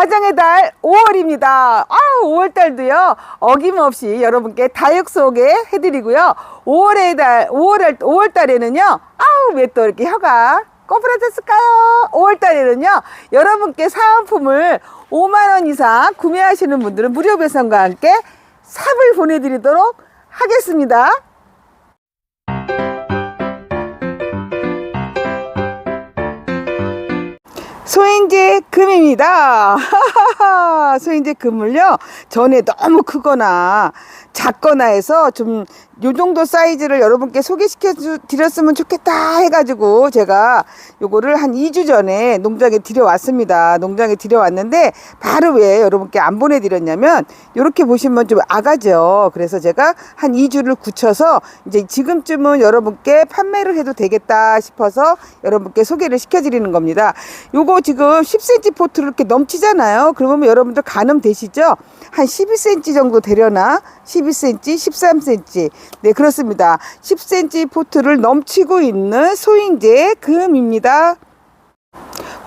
가정의 달 5월입니다. 아, 5월 달도요, 어김없이 여러분께 다육 소개 해드리고요. 5월의 달, 5월, 5월 달에는요, 아우, 왜 또 이렇게 혀가 꼬부라졌을까요? 5월 달에는요, 여러분께 사은품을 5만 원 이상 구매하시는 분들은 무료 배송과 함께 삽을 보내드리도록 하겠습니다. 소인제 금입니다. 소인제 금을요, 전에 너무 크거나 작거나 해서 좀 요 정도 사이즈를 여러분께 소개시켜 주- 드렸으면 좋겠다 해가지고 제가 요거를 한 2주 전에 농장에 들여왔습니다. 농장에 들여왔는데 바로 왜 여러분께 안 보내드렸냐면 요렇게 보시면 좀 아가죠. 그래서 제가 한 2주를 굳혀서 이제 지금쯤은 여러분께 판매를 해도 되겠다 싶어서 여러분께 소개를 시켜드리는 겁니다. 요거 지금 10cm 포트를 이렇게 넘치잖아요. 그러면 여러분들 가늠 되시죠? 한 12cm 정도 되려나? 12cm, 13cm. 네, 그렇습니다. 10cm 포트를 넘치고 있는 소인제 금입니다.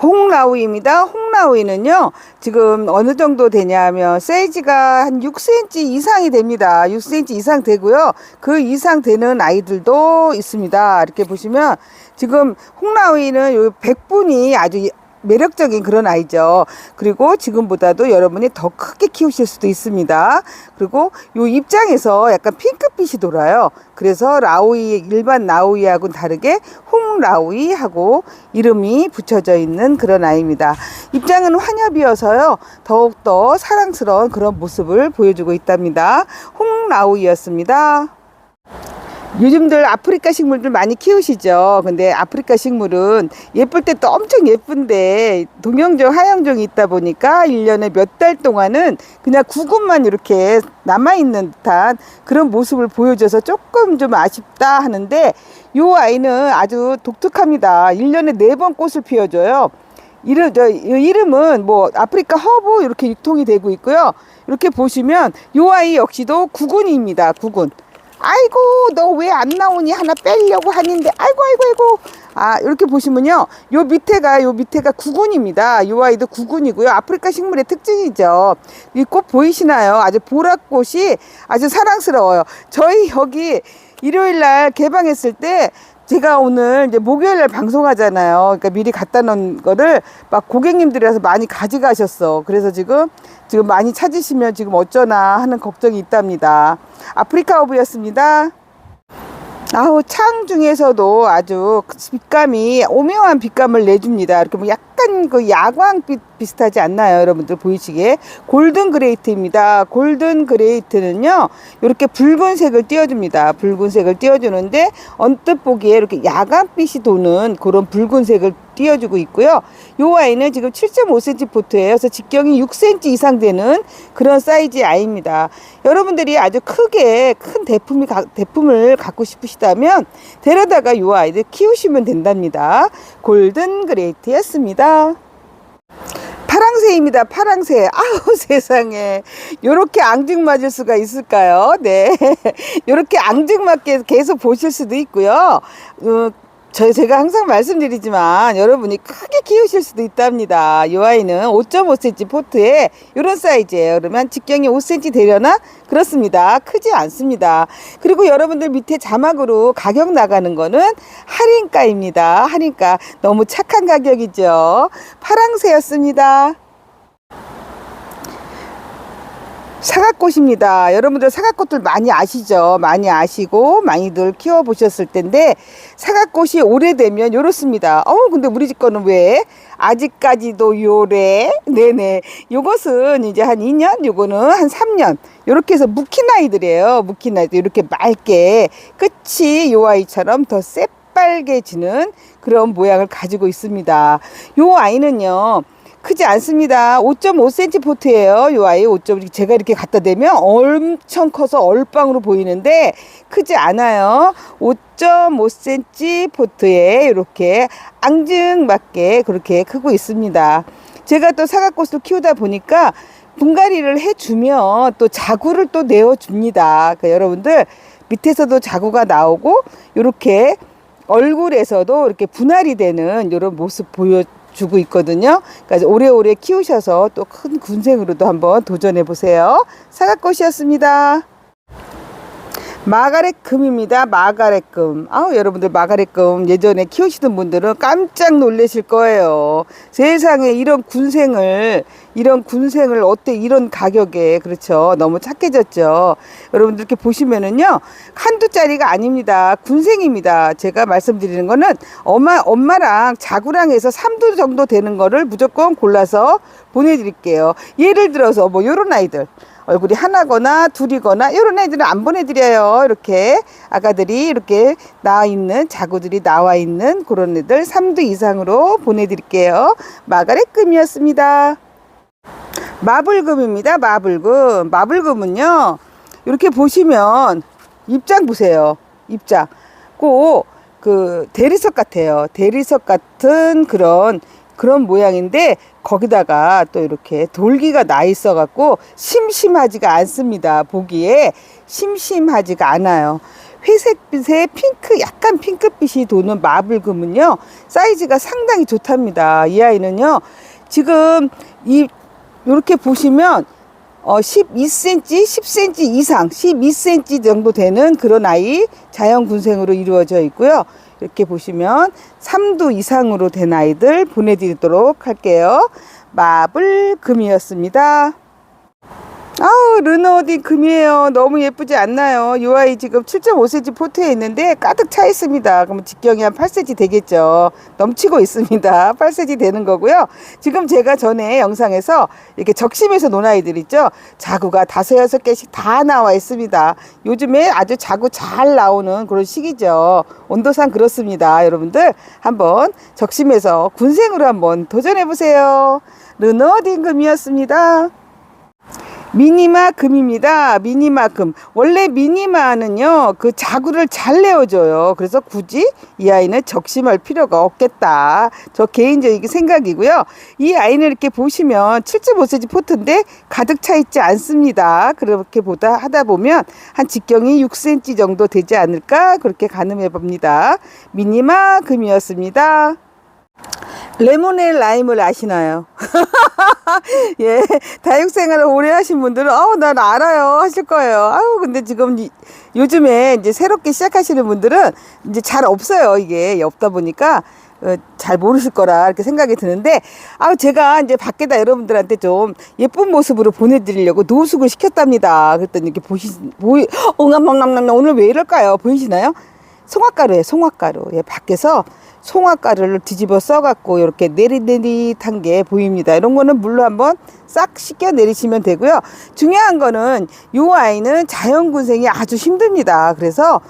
홍라우이입니다. 홍라우이는요, 지금 어느 정도 되냐면, 사이즈가 한 6cm 이상이 됩니다. 6cm 이상 되고요. 그 이상 되는 아이들도 있습니다. 이렇게 보시면, 지금 홍라우이는 요 백분이 아주 매력적인 그런 아이죠. 그리고 지금보다도 여러분이 더 크게 키우실 수도 있습니다. 그리고 요 입장에서 약간 핑크빛이 돌아요. 그래서 라우이 일반 라우이하고는 다르게 홍라우이하고 이름이 붙여져 있는 그런 아이입니다. 입장은 환엽이어서요. 더욱더 사랑스러운 그런 모습을 보여주고 있답니다. 홍라우이였습니다. 요즘들 아프리카 식물들 많이 키우시죠. 근데 아프리카 식물은 예쁠 때 또 엄청 예쁜데 동영종, 하영종이 있다 보니까 일년에 몇 달 동안은 그냥 구근만 이렇게 남아있는 듯한 그런 모습을 보여줘서 조금 좀 아쉽다 하는데 요 아이는 아주 독특합니다. 일년에 네 번 꽃을 피워줘요. 이름, 저, 이 이름은 뭐 아프리카 허브 이렇게 유통이 되고 있고요. 이렇게 보시면 요 아이 역시도 구근입니다. 구근. 아이고 너 왜 안 나오니? 하나 빼려고 하는데 아이고 아이고 아이고. 아 이렇게 보시면요. 요 밑에가 요 밑에가 구근입니다. 요 아이도 구근이고요. 아프리카 식물의 특징이죠. 이 꽃 보이시나요? 아주 보랏꽃이 아주 사랑스러워요. 저희 여기 일요일 날 개방했을 때 제가 오늘 이제 목요일 날 방송하잖아요. 그러니까 미리 갖다 놓은 거를 막 고객님들이 와서 많이 가져가셨어. 그래서 지금 지금 많이 찾으시면 지금 어쩌나 하는 걱정이 있답니다. 아프리카 오브였습니다. 아우 창 중에서도 아주 빛감이 오묘한 빛감을 내줍니다. 이렇게 뭐 약 간 그 야광빛 비슷하지 않나요, 여러분들 보이시기에 골든 그레이트입니다. 골든 그레이트는요 이렇게 붉은색을 띄워줍니다. 붉은색을 띄워주는데 언뜻 보기에 이렇게 야광빛이 도는 그런 붉은색을 띄워주고 있고요. 요 아이는 지금 7.5cm 포트예요. 그래서 직경이 6cm 이상 되는 그런 사이즈의 아이입니다. 여러분들이 아주 크게 큰 대품이 가- 대품을 갖고 싶으시다면 데려다가 요 아이들 키우시면 된답니다. 골든 그레이트였습니다. 파랑새입니다. 파랑새. 아우 세상에. 요렇게 앙증 맞을 수가 있을까요? 네. 요렇게 앙증 맞게 계속 보실 수도 있고요. 어, 저 제가 항상 말씀드리지만 여러분이 크게 키우실 수도 있답니다. 이 아이는 5.5cm 포트에 이런 사이즈예요. 그러면 직경이 5cm 되려나? 그렇습니다. 크지 않습니다. 그리고 여러분들 밑에 자막으로 가격 나가는 거는 할인가입니다. 할인가. 너무 착한 가격이죠. 파랑새였습니다. 사과꽃입니다. 여러분들 사과꽃들 많이 아시죠? 많이 아시고 많이들 키워 보셨을 텐데 사과꽃이 오래되면 요렇습니다. 어우 근데 우리 집 거는 왜 아직까지도 요래? 네네. 요것은 이제 한 2년, 요거는 한 3년. 요렇게 해서 묵힌 아이들이에요. 묵힌 아이들 이렇게 맑게 끝이 요 아이처럼 더 새빨개지는 그런 모양을 가지고 있습니다. 요 아이는요. 크지 않습니다. 5.5cm 포트예요. 요 아이 5. 제가 이렇게 갖다 대면 엄청 커서 얼빵으로 보이는데 크지 않아요. 5.5cm 포트에 이렇게 앙증맞게 그렇게 크고 있습니다. 제가 또 사과꽃을 키우다 보니까 분갈이를 해주면 또 자구를 또 내어줍니다. 그 여러분들 밑에서도 자구가 나오고 이렇게 얼굴에서도 이렇게 분할이 되는 이런 모습 보여 주고 있거든요. 그러니까 오래오래 키우셔서 또 큰 군생으로도 한번 도전해 보세요. 사과꽃이었습니다. 마가렛 금입니다. 마가렛 금. 아우 여러분들 마가렛 금 예전에 키우시던 분들은 깜짝 놀라실 거예요. 세상에 이런 군생을 이런 군생을 어때 이런 가격에 그렇죠. 너무 착해졌죠. 여러분들 이렇게 보시면은요 한두 짜리가 아닙니다. 군생입니다. 제가 말씀드리는 거는 엄마 엄마랑 자구랑 해서 3두 정도 되는 거를 무조건 골라서 보내드릴게요. 예를 들어서 뭐 요런 아이들. 얼굴이 하나거나 둘이거나 이런 애들은 안 보내드려요. 이렇게 아가들이 이렇게 나와 있는 자구들이 나와 있는 그런 애들 3두 이상으로 보내드릴게요. 마가렛금이었습니다. 마블금입니다. 마블금. 마블금은요. 이렇게 보시면 입장 보세요. 입장. 꼭그 대리석 같아요. 대리석 같은 그런 그런 모양인데 거기다가 또 이렇게 돌기가 나 있어 갖고 심심하지가 않습니다. 보기에 심심하지가 않아요. 회색빛에 핑크 약간 핑크빛이 도는 마블금은요 사이즈가 상당히 좋답니다. 이 아이는요 지금 이 이렇게 보시면 어 12cm, 10cm 이상, 12cm 정도 되는 그런 아이 자연 군생으로 이루어져 있고요. 이렇게 보시면 3두 이상으로 된 아이들 보내드리도록 할게요. 마블금이었습니다. 르노디 금이에요. 너무 예쁘지 않나요? 이 아이 지금 7.5cm 포트에 있는데 가득 차 있습니다. 그러면 직경이 한 8cm 되겠죠. 넘치고 있습니다. 8cm 되는 거고요. 지금 제가 전에 영상에서 이렇게 적심해서 논 아이들 있죠. 자구가 다섯 여섯 개씩 다 나와 있습니다. 요즘에 아주 자구 잘 나오는 그런 시기죠. 온도상 그렇습니다. 여러분들 한번 적심해서 군생으로 한번 도전해 보세요. 르노디 금이었습니다. 미니마 금입니다. 미니마 금. 원래 미니마는요, 그 자구를 잘 내어줘요. 그래서 굳이 이 아이는 적심할 필요가 없겠다. 저 개인적인 생각이고요. 이 아이는 이렇게 보시면 7.5cm 포트인데 가득 차 있지 않습니다. 그렇게 보다 하다 보면 한 직경이 6cm 정도 되지 않을까? 그렇게 가늠해 봅니다. 미니마 금이었습니다. 레모넬 라임을 아시나요? 예, 다육생활을 오래 하신 분들은, 어우, 난 알아요. 하실 거예요. 아우, 근데 지금 이- 요즘에 이제 새롭게 시작하시는 분들은 이제 잘 없어요. 이게 없다 보니까. 어, 잘 모르실 거라 이렇게 생각이 드는데 아우 제가 이제 밖에다 여러분들한테 좀 예쁜 모습으로 보내드리려고 노숙을 시켰답니다. 그랬더니 이렇게 보시 보이 엉암엉암 오늘 왜 이럴까요? 보이시나요? 송화가루예요, 송화가루. 예, 밖에서 송화가루를 뒤집어 써갖고 이렇게 내릿내릿한 게 보입니다. 이런 거는 물로 한번 싹 씻겨 내리시면 되고요. 중요한 거는 요 아이는 자연군생이 아주 힘듭니다. 그래서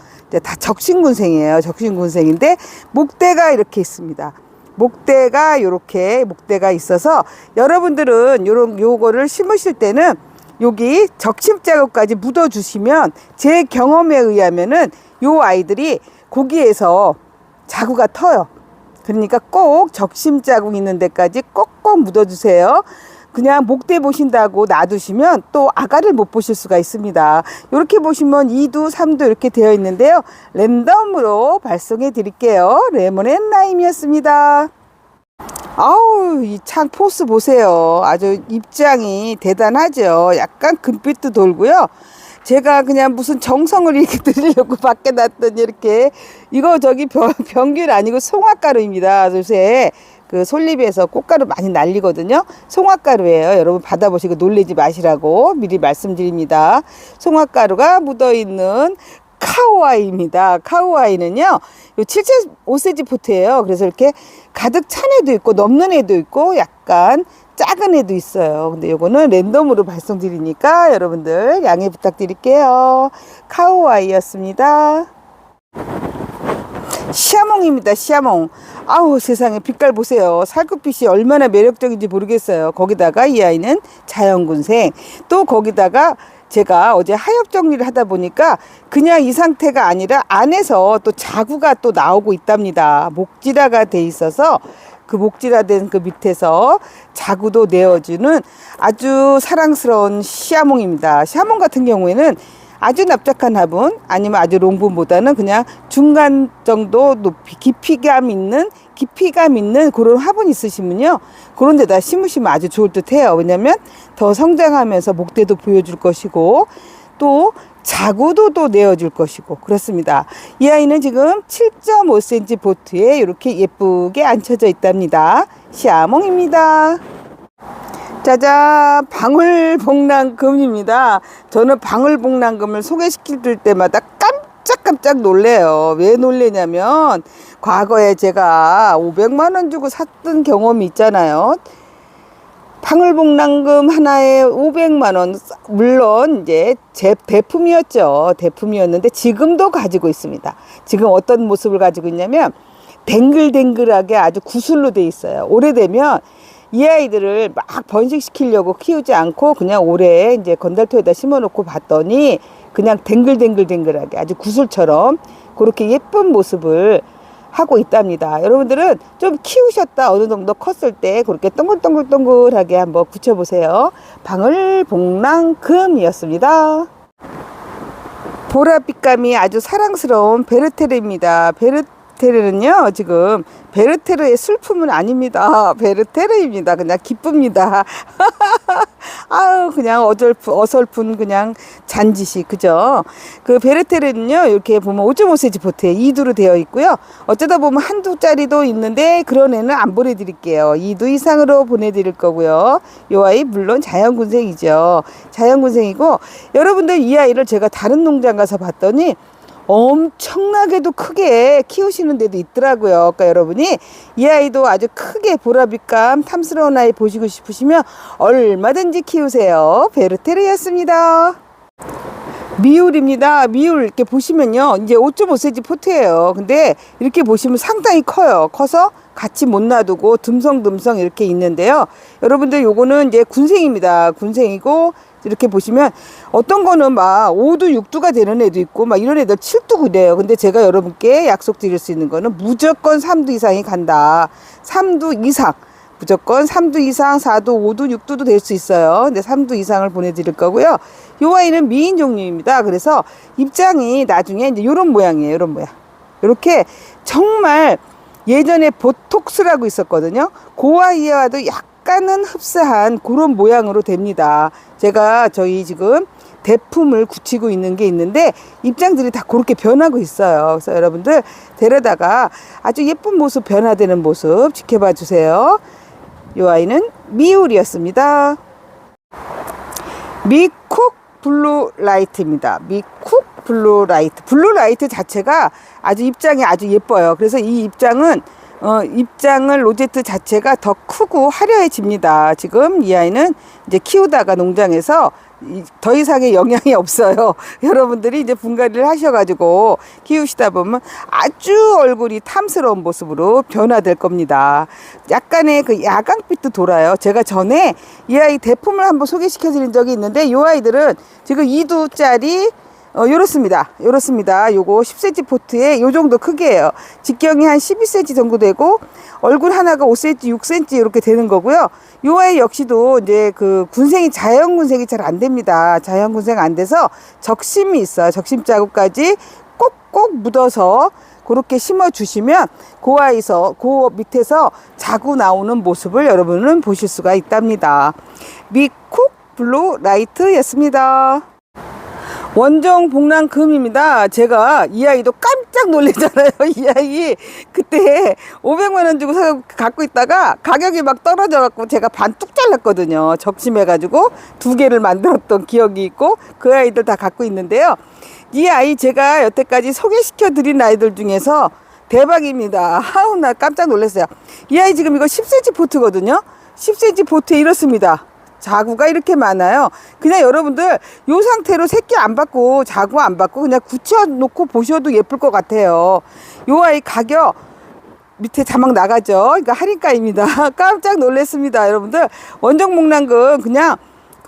다 적신군생이에요. 적신군생인데 목대가 이렇게 있습니다. 목대가 요렇게 목대가 있어서 여러분들은 요런 요거를 심으실 때는 여기 적심 자국까지 묻어 주시면 제 경험에 의하면은 요 아이들이 고기에서 자구가 터요. 그러니까 꼭 적심 자국 있는 데까지 꼭꼭 묻어 주세요. 그냥 목대 보신다고 놔두시면 또 아가를 못 보실 수가 있습니다. 이렇게 보시면 2두, 3두 이렇게 되어 있는데요. 랜덤으로 발송해 드릴게요. 레몬앤 라임이었습니다. 아우 이 창 포스 보세요 아주 입장이 대단하죠 약간 금빛도 돌고요 제가 그냥 무슨 정성을 이렇게 드리려고 밖에 놨더니 이렇게 이거 저기 병, 병균 아니고 송화가루입니다 요새 그 솔잎에서 꽃가루 많이 날리거든요 송화가루예요 여러분 받아보시고 놀래지 마시라고 미리 말씀드립니다 송화가루가 묻어있는 카우아이입니다. 카우아이는요, 요 7.5cm 포트예요. 그래서 이렇게 가득 찬 애도 있고 넘는 애도 있고 약간 작은 애도 있어요. 근데 요거는 랜덤으로 발송드리니까 여러분들 양해 부탁드릴게요. 카우아이였습니다. 시아몽입니다. 시아몽. 아우 세상에 빛깔 보세요. 살구빛이 얼마나 매력적인지 모르겠어요. 거기다가 이 아이는 자연군생. 또 거기다가 제가 어제 하엽 정리를 하다 보니까 그냥 이 상태가 아니라 안에서 또 자구가 또 나오고 있답니다. 목지라가 돼 있어서 그 목지라된 그 밑에서 자구도 내어주는 아주 사랑스러운 시아몽입니다. 시아몽 같은 경우에는 아주 납작한 화분 아니면 아주 롱분보다는 그냥 중간 정도 높이 깊이감 있는 깊이감 있는 그런 화분 있으시면요. 그런 데다 심으시면 아주 좋을 듯 해요. 왜냐면 더 성장하면서 목대도 보여줄 것이고 또 자구도 또 내어줄 것이고 그렇습니다. 이 아이는 지금 7.5cm 보트에 이렇게 예쁘게 앉혀져 있답니다. 시아몽입니다. 짜잔 방울복랑금입니다. 저는 방울복랑금을 소개시킬 때마다 깜짝깜짝 놀래요. 왜 놀래냐면 과거에 제가 500만 원 주고 샀던 경험이 있잖아요. 방울복랑금 하나에 500만 원 물론 이제 제 대품이었죠. 대품이었는데 지금도 가지고 있습니다. 지금 어떤 모습을 가지고 있냐면 댕글댕글하게 아주 구슬로 돼 있어요. 오래되면 이 아이들을 막 번식시키려고 키우지 않고 그냥 올해 이제 건달토에다 심어놓고 봤더니 그냥 댕글댕글댕글하게 아주 구슬처럼 그렇게 예쁜 모습을 하고 있답니다. 여러분들은 좀 키우셨다 어느 정도 컸을 때 그렇게 동글동글동글하게 한번 붙여보세요. 방울복랑금이었습니다. 보랏빛감이 아주 사랑스러운 베르테르입니다. 베르 테르는요, 지금 베르테르의 슬픔은 아닙니다. 베르테르입니다. 그냥 기쁩니다. 아유, 그냥 어설픈, 어설픈 그냥 잔짓이, 그죠? 그 베르테르는요, 이렇게 보면 5.5cm 보트에 2두로 되어 있고요. 어쩌다 보면 한두 짜리도 있는데, 그런 애는 안 보내드릴게요. 2두 이상으로 보내드릴 거고요. 요 아이, 물론 자연군생이죠. 자연군생이고, 여러분들 이 아이를 제가 다른 농장 가서 봤더니, 엄청나게도 크게 키우시는 데도 있더라고요. 그러니까 여러분이 이 아이도 아주 크게 보라빛감 탐스러운 아이 보시고 싶으시면 얼마든지 키우세요. 베르테르였습니다. 미울입니다. 미울 이렇게 보시면요. 이제 5.5cm 포트예요. 근데 이렇게 보시면 상당히 커요. 커서 같이 못 놔두고 듬성듬성 이렇게 있는데요. 여러분들 요거는 이제 군생입니다. 군생이고 이렇게 보시면 어떤 거는 막 5두, 6두가 되는 애도 있고 막 이런 애들 7두 그래요. 근데 제가 여러분께 약속 드릴 수 있는 거는 무조건 3두 이상이 간다. 3두 이상. 무조건 3두 이상, 4두, 5두, 6두도 될 수 있어요. 근데 3두 이상을 보내드릴 거고요. 요 아이는 미인 종류입니다. 그래서 입장이 나중에 이제 요런 모양이에요. 요런 모양. 이렇게 정말 예전에 보톡스라고 있었거든요. 그 아이와도 약 간은 흡사한 그런 모양으로 됩니다. 제가 저희 지금 대품을 굳히고 있는 게 있는데 입장들이 다 그렇게 변하고 있어요. 그래서 여러분들 데려다가 아주 예쁜 모습 변화되는 모습 지켜봐 주세요. 이 아이는 미울이었습니다. 미쿡 블루 라이트입니다. 미쿡 블루 라이트. 블루 라이트 자체가 아주 입장이 아주 예뻐요. 그래서 이 입장은 어, 입장을 로제트 자체가 더 크고 화려해집니다. 지금 이 아이는 이제 키우다가 농장에서 이- 더 이상의 영향이 없어요. 여러분들이 이제 분갈이를 하셔가지고 키우시다 보면 아주 얼굴이 탐스러운 모습으로 변화될 겁니다. 약간의 그 야광빛도 돌아요. 제가 전에 이 아이 대품을 한번 소개시켜 드린 적이 있는데 이 아이들은 지금 2두짜리 어, 요렇습니다. 요렇습니다. 요거 10cm 포트에 요 정도 크기예요. 직경이 한 12cm 정도 되고 얼굴 하나가 5cm, 6cm 이렇게 되는 거고요. 요 아이 역시도 이제 그 군생이 자연 군생이 잘 안 됩니다. 자연 군생 안 돼서 적심이 있어요. 적심 자국까지 꼭꼭 묻어서 그렇게 심어 주시면 그 아이서 그 밑에서 자구 나오는 모습을 여러분은 보실 수가 있답니다. 미쿡 블루 라이트였습니다. 원정 복랑금입니다. 제가 이 아이도 깜짝 놀랐잖아요. 이 아이 그때 500만 원 주고 사 갖고 있다가 가격이 막 떨어져 갖고 제가 반 뚝 잘랐거든요. 적심해 가지고 두 개를 만들었던 기억이 있고 그 아이들 다 갖고 있는데요. 이 아이 제가 여태까지 소개시켜 드린 아이들 중에서 대박입니다. 하우 나 깜짝 놀랐어요. 이 아이 지금 이거 10cm 포트거든요. 10cm 포트에 이렇습니다. 자구가 이렇게 많아요. 그냥 여러분들 요 상태로 새끼 안 받고 자구 안 받고 그냥 굳혀놓고 보셔도 예쁠 것 같아요. 요 아이 가격 밑에 자막 나가죠. 그러니까 할인가입니다. 깜짝 놀랐습니다. 여러분들 원정 목란금 그냥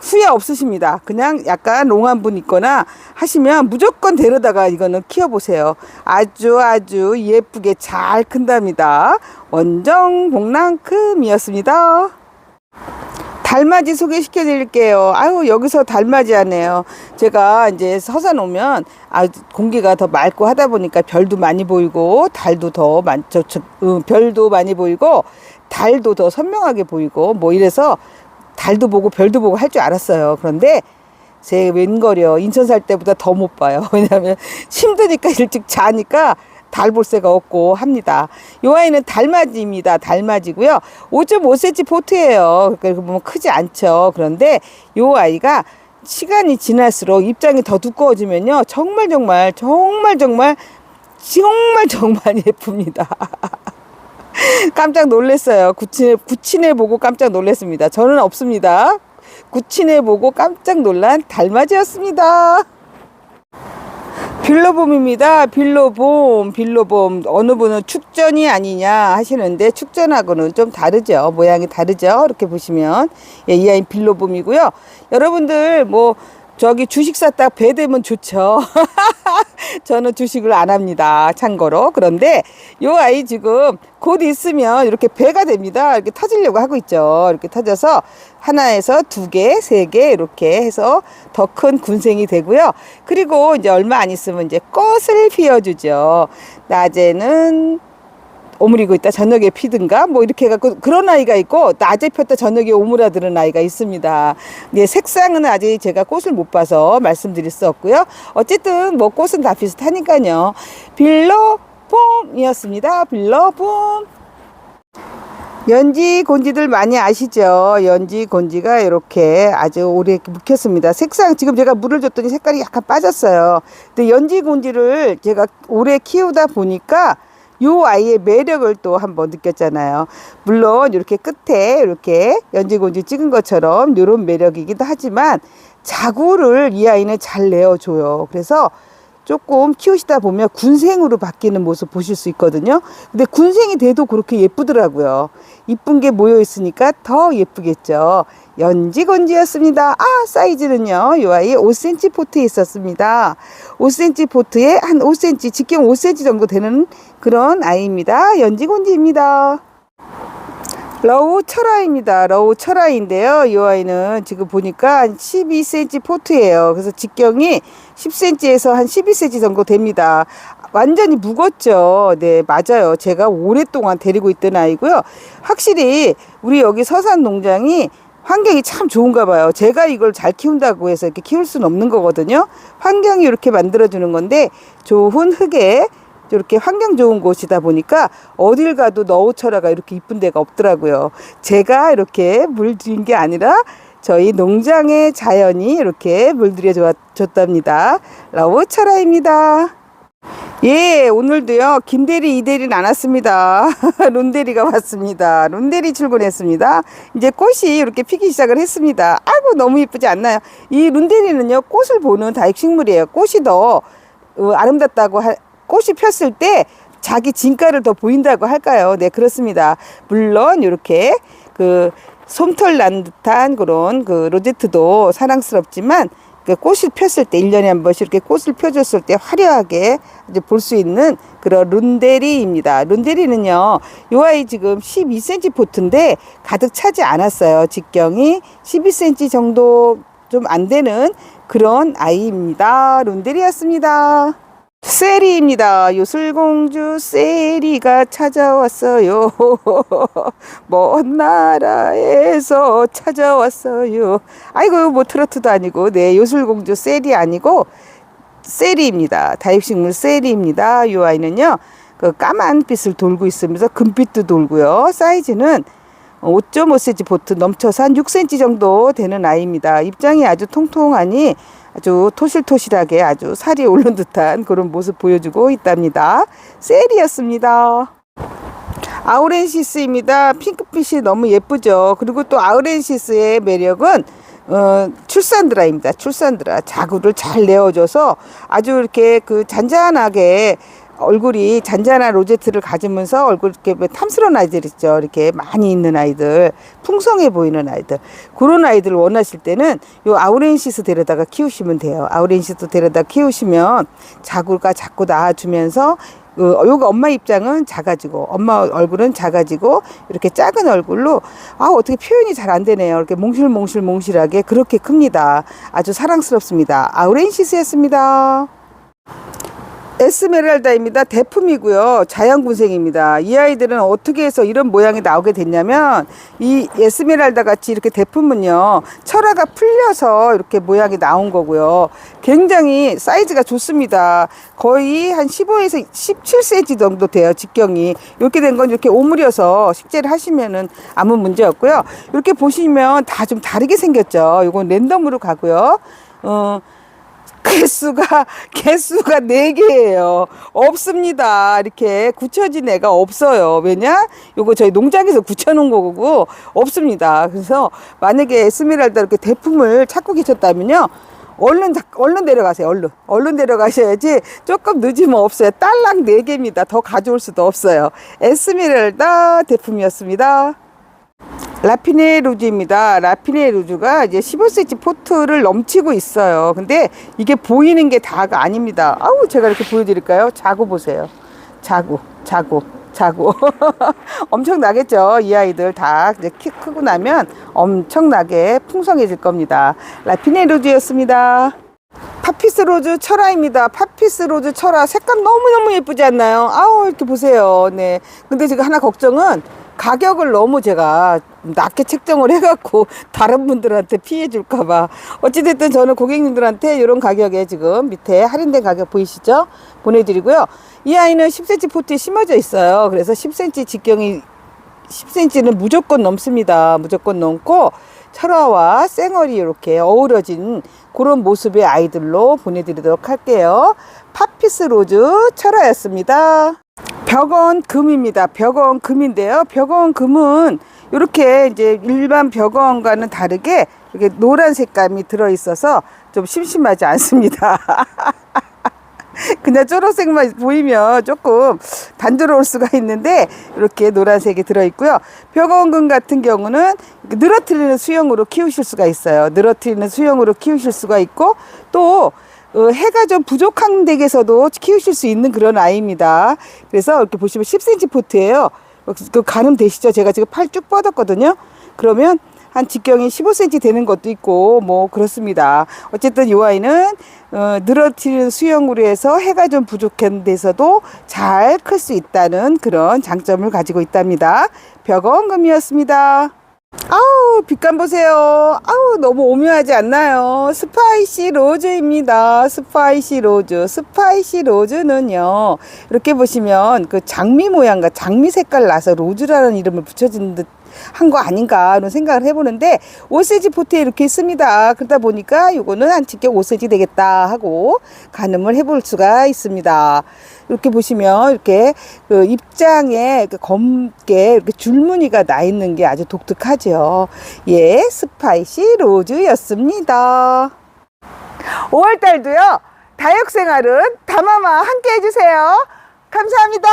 후회 없으십니다. 그냥 약간 롱한 분 있거나 하시면 무조건 데려다가 이거는 키워보세요. 아주 아주 예쁘게 잘 큰답니다. 원정 복랑금이었습니다. 달맞이 소개시켜 드릴게요. 아유, 여기서 달맞이 하네요. 제가 이제 서산 오면 아, 공기가 더 맑고 하다 보니까 별도 많이 보이고 달도 더 많, 저, 저, 음, 별도 많이 보이고 달도 더 선명하게 보이고 뭐 이래서 달도 보고 별도 보고 할 줄 알았어요. 그런데 제 웬걸요. 인천 살 때보다 더 못 봐요. 왜냐하면 힘드니까 일찍 자니까 달볼 새가 없고 합니다. 이 아이는 달맞이입니다. 달맞이고요. 5.5cm 포트예요. 그러니까 보면 크지 않죠. 그런데 이 아이가 시간이 지날수록 입장이 더 두꺼워지면요. 정말 정말 정말 정말 정말 정말 예쁩니다. 깜짝 놀랐어요. 구친해, 구친해 보고 깜짝 놀랐습니다. 저는 없습니다. 구친해 보고 깜짝 놀란 달맞이였습니다. 빌로봄입니다. 빌로봄, 빌로봄. 어느 분은 축전이 아니냐 하시는데 축전하고는 좀 다르죠. 모양이 다르죠. 이렇게 보시면. 예, 이 아이 빌로봄이고요. 여러분들 뭐 저기 주식 샀다 배 되면 좋죠. 저는 주식을 안 합니다. 참고로. 그런데 요 아이 지금 곧 있으면 이렇게 배가 됩니다. 이렇게 터지려고 하고 있죠. 이렇게 터져서 하나에서 두 개, 세 개 이렇게 해서 더 큰 군생이 되고요. 그리고 이제 얼마 안 있으면 이제 꽃을 피워주죠. 낮에는 오므리고 있다 저녁에 피든가 뭐 이렇게 해갖고 그런 아이가 있고 낮에 폈다 저녁에 오므라드는 아이가 있습니다. 예, 색상은 아직 제가 꽃을 못 봐서 말씀드릴 수 없고요. 어쨌든 뭐 꽃은 다 비슷하니까요. 빌러봄이었습니다. 빌러봄. 연지 곤지들 많이 아시죠? 연지 곤지가 이렇게 아주 오래 묵혔습니다. 색상 지금 제가 물을 줬더니 색깔이 약간 빠졌어요. 근데 연지 곤지를 제가 오래 키우다 보니까 요 아이의 매력을 또 한번 느꼈잖아요. 물론 이렇게 끝에 이렇게 연지곤지 찍은 것처럼 이런 매력이기도 하지만 자구를 이 아이는 잘 내어줘요. 그래서 조금 키우시다 보면 군생으로 바뀌는 모습 보실 수 있거든요. 근데 군생이 돼도 그렇게 예쁘더라고요. 이쁜 게 모여 있으니까 더 예쁘겠죠. 연지건지였습니다. 아, 사이즈는요. 이 아이 5cm 포트에 있었습니다. 5cm 포트에 한 5cm, 직경 5cm 정도 되는 그런 아이입니다. 연지곤지입니다. 러우 철아입니다. 러우 철아인데요. 이 아이는 지금 보니까 한 12cm 포트예요. 그래서 직경이 10cm에서 한 12cm 정도 됩니다. 완전히 묵었죠. 네, 맞아요. 제가 오랫동안 데리고 있던 아이고요. 확실히 우리 여기 서산 농장이 환경이 참 좋은가 봐요. 제가 이걸 잘 키운다고 해서 이렇게 키울 수는 없는 거거든요. 환경이 이렇게 만들어주는 건데 좋은 흙에 이렇게 환경 좋은 곳이다 보니까 어딜 가도 너우철화가 이렇게 이쁜 데가 없더라고요. 제가 이렇게 물들인 게 아니라 저희 농장의 자연이 이렇게 물들여 줬답니다. 러우철화입니다. 예, 오늘도요, 김대리, 이대리는 안 왔습니다. 룬대리가 왔습니다. 룬대리 출근했습니다. 이제 꽃이 이렇게 피기 시작을 했습니다. 아이고, 너무 예쁘지 않나요? 이 룬대리는요, 꽃을 보는 다육식물이에요. 꽃이 더 어, 아름답다고, 하, 꽃이 폈을 때 자기 진가를 더 보인다고 할까요? 네, 그렇습니다. 물론, 이렇게 그 솜털 난 듯한 그런 그 로제트도 사랑스럽지만 그 꽃이 폈을 때 1년에 한 번씩 이렇게 꽃을 펴줬을 때 화려하게 이제 볼 수 있는 그런 룬데리입니다. 룬데리는요, 요 아이 지금 12cm 포트인데 가득 차지 않았어요. 직경이 12cm 정도 좀 안 되는 그런 아이입니다. 룬데리였습니다. 세리입니다. 요술공주 세리가 찾아왔어요. 먼 나라에서 찾아왔어요. 아이고 뭐 트로트도 아니고 네 요술공주 세리 아니고 세리입니다. 다육식물 세리입니다. 이 아이는요. 그 까만 빛을 돌고 있으면서 금빛도 돌고요. 사이즈는 5.5cm 보트 넘쳐서 한 6cm 정도 되는 아이입니다. 입장이 아주 통통하니 아주 토실토실하게 아주 살이 오른 듯한 그런 모습 보여주고 있답니다. 셀이었습니다. 아우렌시스입니다. 핑크빛이 너무 예쁘죠. 그리고 또 아우렌시스의 매력은 어, 출산드라입니다. 출산드라. 자구를 잘 내어줘서 아주 이렇게 그 잔잔하게 얼굴이 잔잔한 로제트를 가지면서 얼굴 이렇게 뭐 탐스러운 아이들 있죠. 이렇게 많이 있는 아이들, 풍성해 보이는 아이들. 그런 아이들을 원하실 때는 요 아우렌시스 데려다가 키우시면 돼요. 아우렌시스 데려다 키우시면 자구가 자꾸 나와주면서 그 요거 엄마 입장은 작아지고 엄마 얼굴은 작아지고 이렇게 작은 얼굴로 아 어떻게 표현이 잘 안 되네요. 이렇게 몽실몽실 몽실하게 그렇게 큽니다. 아주 사랑스럽습니다. 아우렌시스였습니다. 에스메랄다입니다. 대품이고요. 자연군생입니다. 이 아이들은 어떻게 해서 이런 모양이 나오게 됐냐면 이 에스메랄다 같이 이렇게 대품은요. 철화가 풀려서 이렇게 모양이 나온 거고요. 굉장히 사이즈가 좋습니다. 거의 한 15에서 17cm 정도 돼요. 직경이. 이렇게 된 건 이렇게 오므려서 식재를 하시면은 아무 문제 없고요. 이렇게 보시면 다 좀 다르게 생겼죠. 이건 랜덤으로 가고요. 어, 개수가 개수가 네 개예요. 없습니다. 이렇게 굳혀진 애가 없어요. 왜냐? 요거 저희 농장에서 굳혀놓은 거고 없습니다. 그래서 만약에 에스메랄다 이렇게 대품을 찾고 계셨다면요. 얼른 자- 얼른 내려가세요. 얼른 얼른 내려가셔야지 조금 늦으면 없어요. 딸랑 네 개입니다. 더 가져올 수도 없어요. 에스메랄다 대품이었습니다. 라피네 루즈입니다. 라피네 루즈가 이제 15cm 포트를 넘치고 있어요. 근데 이게 보이는 게 다가 아닙니다. 아우, 제가 이렇게 보여드릴까요? 자고 보세요. 자고, 자고, 자고. 엄청나겠죠? 이 아이들 다 이제 키 크고 나면 엄청나게 풍성해질 겁니다. 라피네 루즈였습니다. 파피스 로즈 철화입니다. 파피스 로즈 철화 색감 너무너무 예쁘지 않나요? 아우 이렇게 보세요. 네. 근데 지금 하나 걱정은 가격을 너무 제가 낮게 책정을 해갖고 다른 분들한테 피해 줄까봐 어찌됐든 저는 고객님들한테 이런 가격에 지금 밑에 할인된 가격 보이시죠? 보내드리고요. 이 아이는 10cm 포트에 심어져 있어요. 그래서 10cm 직경이 10cm는 무조건 넘습니다. 무조건 넘고 철화와 쌩얼이 이렇게 어우러진 그런 모습의 아이들로 보내드리도록 할게요. 파피스 로즈 철화였습니다. 벽원 금입니다. 벽원 금인데요. 벽원 금은 이렇게 이제 일반 벽원과는 다르게 이렇게 노란 색감이 들어 있어서 좀 심심하지 않습니다. 그냥 초록색만 보이면 조금 단조로울 수가 있는데 이렇게 노란색이 들어있고요. 벽원금 같은 경우는 늘어뜨리는 수영으로 키우실 수가 있어요. 늘어뜨리는 수영으로 키우실 수가 있고 또 어, 해가 좀 부족한 댁에서도 키우실 수 있는 그런 아이입니다. 그래서 이렇게 보시면 10cm 포트예요. 그 가늠 되시죠? 제가 지금 팔 쭉 뻗었거든요. 그러면 한 직경이 15cm 되는 것도 있고 뭐 그렇습니다. 어쨌든 이 아이는 어, 늘어뜨리는 수영으로 해서 해가 좀 부족한 데서도 잘 클 수 있다는 그런 장점을 가지고 있답니다. 벽원금이었습니다. 아우 빛감 보세요. 아우 너무 오묘하지 않나요? 스파이시 로즈입니다. 스파이시 로즈. 스파이시 로즈는요. 이렇게 보시면 그 장미 모양과 장미 색깔 나서 로즈라는 이름을 붙여진 듯 한 거 아닌가 하는 생각을 해보는데 5cm 포트에 이렇게 있습니다. 그러다 보니까 이거는 한 직경 5cm 되겠다 하고 가늠을 해볼 수가 있습니다. 이렇게 보시면 이렇게 그 입장에 그 검게 이렇게 줄무늬가 나 있는 게 아주 독특하죠. 예, 스파이시 로즈였습니다. 5월 달도요. 다육 생활은 담아마 함께 해주세요. 감사합니다.